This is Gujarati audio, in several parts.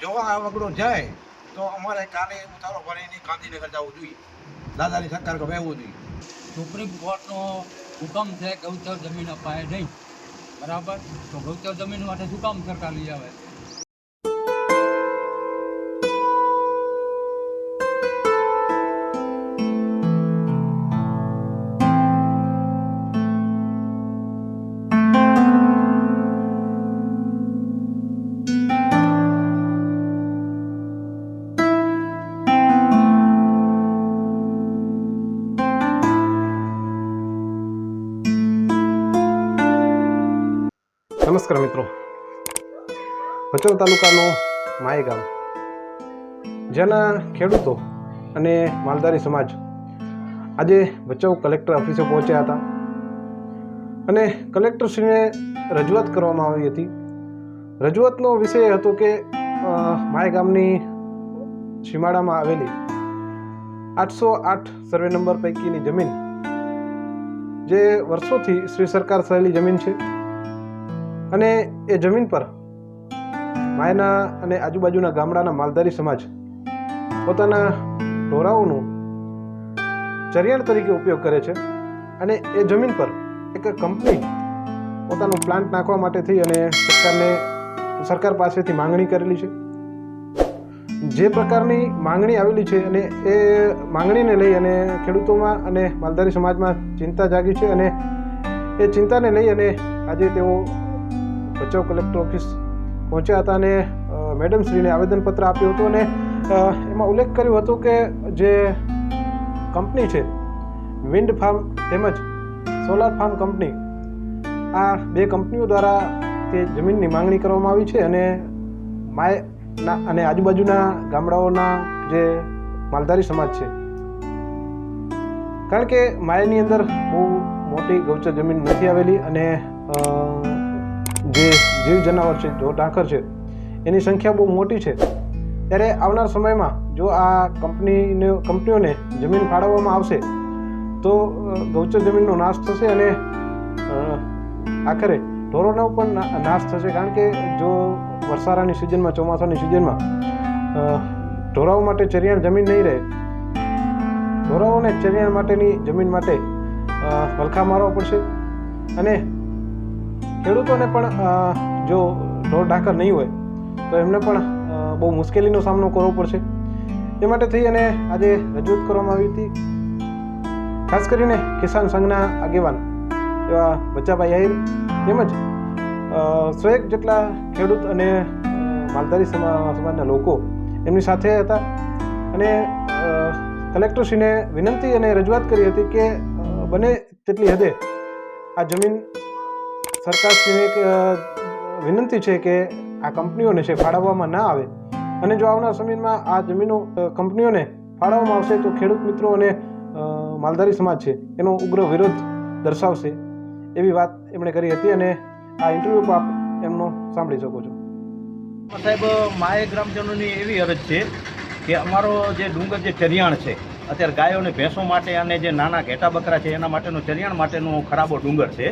જો આ જાય, તો અમારે કાલે ઉતારો ભરીને ગાંધીનગર જવું જોઈએ. દાદાની સરકાર વહેવું જોઈએ. સુપ્રીમ કોર્ટનો હુકમ છે ગૌચર જમીન અપાય નહીં. બરાબર? તો ગૌચર જમીન માટે શું કામ સરકાર લઈ આવે? નમસ્કાર મિત્રો. ભચાઉ તાલુકાનો માય ગામ જેના ખેડૂતો અને માલધારી સમાજ આજે ભચાઉ કલેક્ટર ઓફિસે પહોંચ્યા હતા. અને કલેક્ટરશ્રીને રજૂઆત કરવામાં આવી હતી. રજૂઆતનો વિષય હતો કે માય ગામની સીમાડામાં આવેલી આઠસો આઠ સર્વે નંબર પૈકીની જમીન, જે વર્ષોથી શ્રી સરકાર થયેલી જમીન છે. અને એ જમીન પર માયના અને આજુબાજુના ગામડાના માલધારી સમાજ પોતાના ઢોરાઓનું ચરિયાણ તરીકે ઉપયોગ કરે છે અને એ જમીન પર એક કંપની પોતાનું પ્લાન્ટ નાખવા માટે થઈ અને સરકારને, સરકાર પાસેથી માંગણી કરેલી છે. જે પ્રકારની માંગણી આવેલી છે અને એ માંગણીને લઈ અને ખેડૂતોમાં અને માલધારી સમાજમાં ચિંતા જાગી છે અને એ ચિંતાને લઈ અને આજે તેઓ ભચાઉ કલેક્ટર ઓફિસ પહોંચ્યા હતા અને મેડમ મેડમશ્રીને આવેદનપત્ર આપ્યું હતું અને એમાં ઉલ્લેખ કર્યો હતો કે જે કંપની છે, વિન્ડ ફાર્મ તેમજ સોલાર ફાર્મ કંપની, આ બે કંપનીઓ દ્વારા તે જમીનની માંગણી કરવામાં આવી છે અને માયના અને આજુબાજુના ગામડાઓના જે માલધારી સમાજ છે. કારણ કે માયની અંદર બહુ મોટી ગૌચર જમીન નથી આવેલી અને જે જીવ જનાવર છે, જો ડાંખર છે, એની સંખ્યા બહુ મોટી છે. ત્યારે આવનાર સમયમાં જો આ કંપનીને, કંપનીઓને જમીન ફાળવવામાં આવશે, તો ગૌચર જમીનનો નાશ થશે અને આખરે ઢોરોનો પણ નાશ થશે. કારણ કે જો વરસારાની સિઝનમાં, ચોમાસાની સિઝનમાં ઢોરાઓ માટે ચરિયાણ જમીન નહીં રહે. ઢોરાઓને ચરિયાણ માટેની જમીન માટે વલખા મારવા પડશે અને ખેડૂતોને પણ જો ઢોર ઢાંકર નહીં હોય, તો એમને પણ બહુ મુશ્કેલીનો સામનો કરવો પડશે. એ માટે થઈ અને આજે રજૂઆત કરવામાં આવી હતી, ખાસ કરીને કિસાન સંઘના આગેવાન એવા બચ્ચાભાઈ આહિર તેમજ સોએક જેટલા ખેડૂત અને માલધારી સમા- સમાજના લોકો એમની સાથે હતા. અને કલેક્ટરશ્રીને વિનંતી અને રજૂઆત કરી હતી કે બને તેટલી હદે આ જમીન સરકારશ્રીને વિનંતી છે કે આ કંપનીઓને છે ફાળવવામાં ના આવે. અને જો આવનાર સમયમાં આ જમીનો કંપનીઓને ફાળવવામાં આવશે તો ખેડૂત મિત્રો અને માલધારી સમાજ છે એનો ઉગ્ર વિરોધ દર્શાવશે એવી વાત એમણે કરી હતી અને આ ઇન્ટરવ્યૂ આપ એમનો સાંભળી શકો છો. સાહેબ માય ગ્રામજનોની એવી અરજ છે કે અમારો જે ડુંગર જે ચરિયાણ છે, અત્યારે ગાયો અને ભેંસો માટે અને જે નાના ઘેટા બકરા છે એના માટેનું ચરિયાણ માટેનું ખરાબો ડુંગર છે.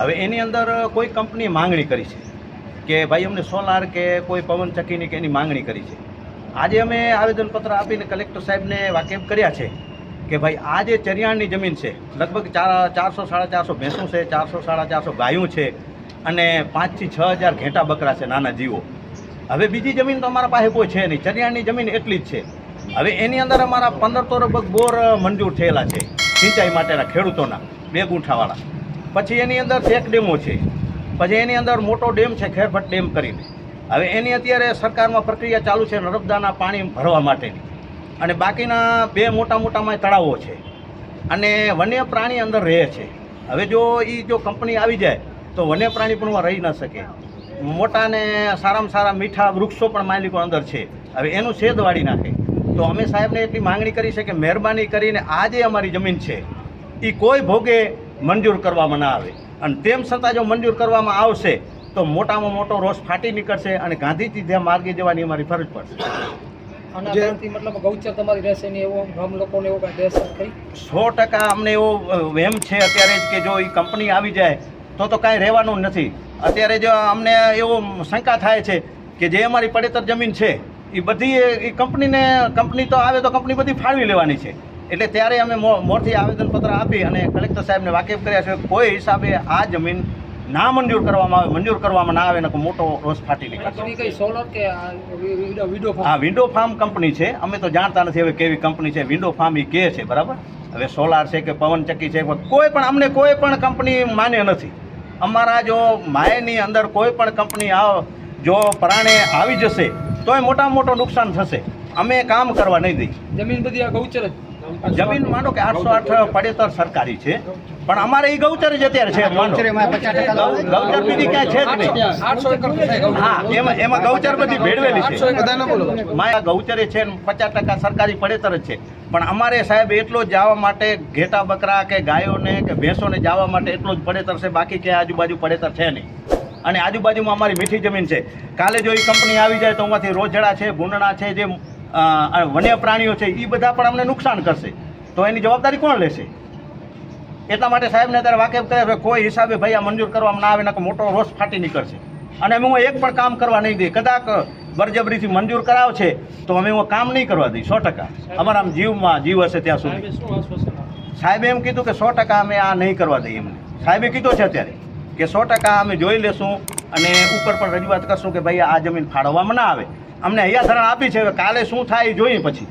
હવે એની અંદર કોઈ કંપનીએ માંગણી કરી છે કે ભાઈ અમને સોલાર કે કોઈ પવન ચક્કીની કે એની માંગણી કરી છે. આજે અમે આવેદનપત્ર આપીને કલેક્ટર સાહેબને વાકેફ કર્યા છે કે ભાઈ આ જે ચરિયાણની જમીન છે, લગભગ ચાર, ચારસો, સાડા ચારસો ભેંસું છે, ચારસો, સાડા ચારસો ગાયું છે અને પાંચથી છ હજાર ઘેટા બકરા છે નાના જીવો. હવે બીજી જમીન તો અમારા પાસે કોઈ છે નહીં. ચરિયાણની જમીન એટલી જ છે. હવે એની અંદર અમારા પંદર તો લગભગ બોર મંજૂર થયેલા છે સિંચાઈ માટેના ખેડૂતોના, બે ગુંઠાવાળા. પછી એની અંદર ચેક ડેમો છે. પછી એની અંદર મોટો ડેમ છે ખેરભટ ડેમ કરીને. હવે એની અત્યારે સરકારમાં પ્રક્રિયા ચાલુ છે નર્મદાના પાણી ભરવા માટેની. અને બાકીના બે મોટા મોટામાં તળાવો છે. અને વન્ય પ્રાણી અંદર રહે છે. હવે જો એ જો કંપની આવી જાય, તો વન્ય પ્રાણી પણ રહી ન શકે. મોટા ને સારામાં સારા મીઠા વૃક્ષો પણ માલિકો અંદર છે. હવે એનું છેદ વાળી નાખે. તો અમે સાહેબને એટલી માંગણી કરી છે કે મહેરબાની કરીને આ જે અમારી જમીન છે. એ કોઈ ભોગે મંજૂર કરવામાં ના આવે. અને તેમ છતાં જો મંજૂર કરવામાં આવશે તો મોટામાં મોટો રોષ ફાટી નીકળશે અને ગાંધીજી જ્યાં માર્ગે જવાની અમારી ફરજ પડશે. મતલબ ગૌચર તમારી રહેશે ને એવો ગામ લોકોને એવો કાંઈ સો ટકા અમને એવો વહેમ છે અત્યારે કે જો એ કંપની આવી જાય તો તો કાંઈ રહેવાનું નથી. અત્યારે જો અમને એવો શંકા થાય છે કે જે અમારી પડેતર જમીન છે એ બધી એ કંપનીને કંપની તો આવે તો કંપની બધી ફાળવી લેવાની છે. એટલે ત્યારે અમે મોરથી આવેદનપત્ર આપી અને કલેક્ટર સાહેબને વાકેફ કર્યા છે. કોઈ હિસાબે આ જમીન ના મંજૂર કરવામાં આવે મંજૂર કરવામાં ના આવે ને મોટો રોષ ફાટી નીકળે. આ વિન્ડો ફાર્મ કંપની છે. અમે તો જાણતા નથી હવે કેવી કંપની છે. વિન્ડો ફાર્મ એ કે છે બરાબર? હવે સોલાર છે કે પવનચક્કી છે કોઈ પણ અમને કોઈ પણ કંપની માન્ય નથી. અમારા જો માયની અંદર કોઈ પણ કંપની આવ જો પ્રાણે આવી જશે તોય મોટામાં મોટું નુકસાન થશે. અમે કામ કરવા નહીં દઈ જમીન બધી આ ગૌચર જમીન માનો કે આઠસો આઠ પડેતર સરકારી છે. પણ અમારે એ ગૌચર જ અત્યારે છે ગૌચર બીજી ક્યાં છે જ નહીં. આઠસો એકર તો થાય ગૌચર. હા એમાં એમાં ગૌચર બધી ભેળવેલી છે. માયા ગૌચરે છે પચાસ ટકા સરકારી પડેતર જ છે. પણ અમારે સાહેબ એટલો જ જવા માટે ઘેટા બકરા કે ગાયોને કે ભેંસોને જવા માટે એટલો જ પડેતર છે. બાકી ક્યાંય આજુબાજુ પડેતર છે નહીં. અને આજુબાજુમાં અમારી મીઠી જમીન છે. કાલે જો એ કંપની આવી જાય તો એમાંથી રોજડા છે ભૂંડણા છે જે વન્ય પ્રાણીઓ છે એ બધા પણ અમને નુકસાન કરશે. તો એની જવાબદારી કોણ લેશે? એટલા માટે સાહેબને અત્યારે વાકેફ કરે કોઈ હિસાબે ભાઈ આ મંજૂર કરવામાં ના આવે ને મોટો રોષ ફાટી નીકળશે. અને અમે હું એક પણ કામ કરવા નહીં દઈ કદાચ બરજબરીથી મંજૂર કરાવ છે તો અમે હું કામ નહીં કરવા દઈ સો ટકા. અમારા જીવમાં જીવ હશે ત્યાં સુધી? સાહેબે એમ કીધું કે સો ટકા અમે આ નહીં કરવા દઈએ એમને. સાહેબે કીધું છે અત્યારે કે સો ટકા અમે જોઈ લેશું અને ઉપર પણ રજૂઆત કરશું કે ભાઈ આ જમીન ફાળવવામાં ના આવે. અમને અહીંયા શરણ આપી છે કાલે શું થાય એ જોઈએ પછી.